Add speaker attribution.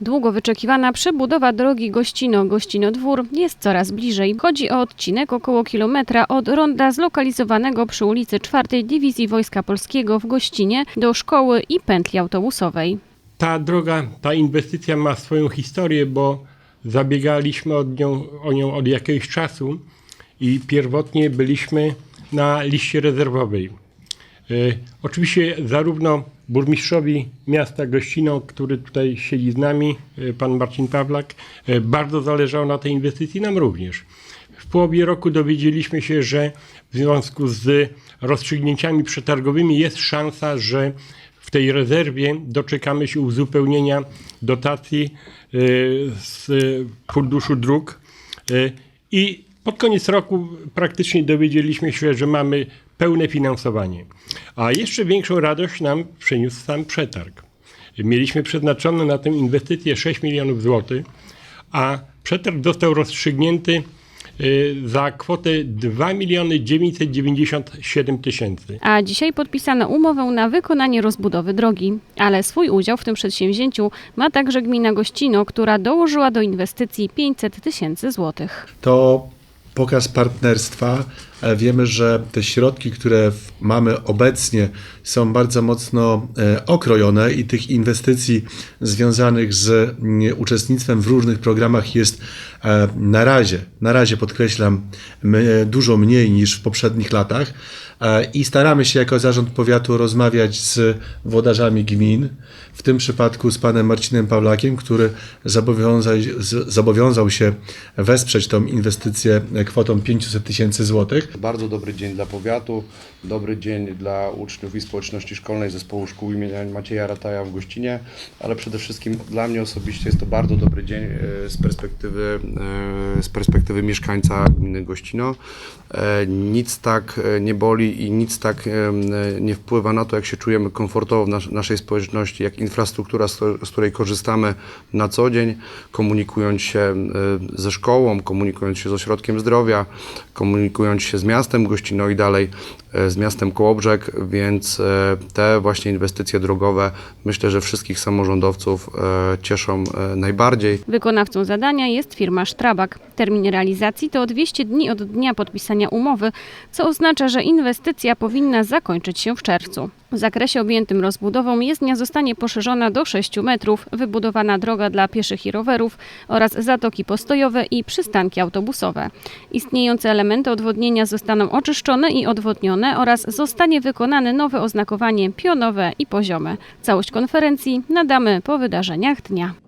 Speaker 1: Długo wyczekiwana przebudowa drogi Gościno-Gościno-Dwór jest coraz bliżej. Chodzi o odcinek około kilometra od ronda zlokalizowanego przy ulicy 4 Dywizji Wojska Polskiego w Gościnie do szkoły i pętli autobusowej.
Speaker 2: Ta droga, ta inwestycja ma swoją historię, bo zabiegaliśmy od nią, o nią od jakiegoś czasu i pierwotnie byliśmy na liście rezerwowej. E, oczywiście zarówno burmistrzowi miasta Gościno, który tutaj siedzi z nami, e, pan Marcin Pawlak, e, bardzo zależało na tej inwestycji, nam również. W połowie roku dowiedzieliśmy się, że w związku z rozstrzygnięciami przetargowymi jest szansa, że w tej rezerwie doczekamy się uzupełnienia dotacji z Funduszu Dróg i pod koniec roku praktycznie dowiedzieliśmy się, że mamy pełne finansowanie. A jeszcze większą radość nam przyniósł sam przetarg. Mieliśmy przeznaczone na tę inwestycję 6 milionów złotych, a przetarg został rozstrzygnięty y, za kwotę 2 miliony 997 tysięcy.
Speaker 1: A dzisiaj podpisano umowę na wykonanie rozbudowy drogi. Ale swój udział w tym przedsięwzięciu ma także gmina Gościno, która dołożyła do inwestycji 500 tysięcy złotych.
Speaker 3: to pokaz partnerstwa. E, Wiemy, że te środki, które mamy obecnie, są bardzo mocno e, okrojone i tych inwestycji związanych z mm, uczestnictwem w różnych programach jest e, na razie, na razie podkreślam, dużo mniej niż w poprzednich latach. I staramy się jako zarząd powiatu rozmawiać z włodarzami gmin, w tym przypadku z panem Marcinem Pawlakiem, który zobowiązał się wesprzeć tą inwestycję kwotą 500 tysięcy złotych.
Speaker 4: Bardzo dobry dzień dla powiatu, dobry dzień dla uczniów i społeczności szkolnej Zespołu Szkół imienia Macieja Rataja w Gościnie, ale przede wszystkim dla mnie osobiście jest to bardzo dobry dzień e, z perspektywy, e, z perspektywy mieszkańca gminy Gościno. E, Nic tak nie boli i nic tak nie wpływa na to, jak się czujemy komfortowo w nas- naszej społeczności, jak infrastruktura, z której- korzystamy na co dzień, komunikując się ze szkołą, komunikując się z ośrodkiem zdrowia, komunikując się z miastem Gościno i dalej e, z miastem Kołobrzeg, więc e, te właśnie inwestycje drogowe myślę, że wszystkich samorządowców e, cieszą najbardziej.
Speaker 1: Wykonawcą zadania jest firma Strabag. Termin realizacji to 200 dni od dnia podpisania umowy, co oznacza, że inwestycja powinna zakończyć się w czerwcu. W zakresie objętym rozbudową jezdnia zostanie poszerzona do 6 metrów, wybudowana droga dla pieszych i rowerów oraz zatoki postojowe i przystanki autobusowe. Istniejące elementy odwodnienia zostaną oczyszczone i odwodnione oraz zostanie wykonane nowe oznakowanie pionowe i poziome. Całość konferencji nadamy po wydarzeniach dnia.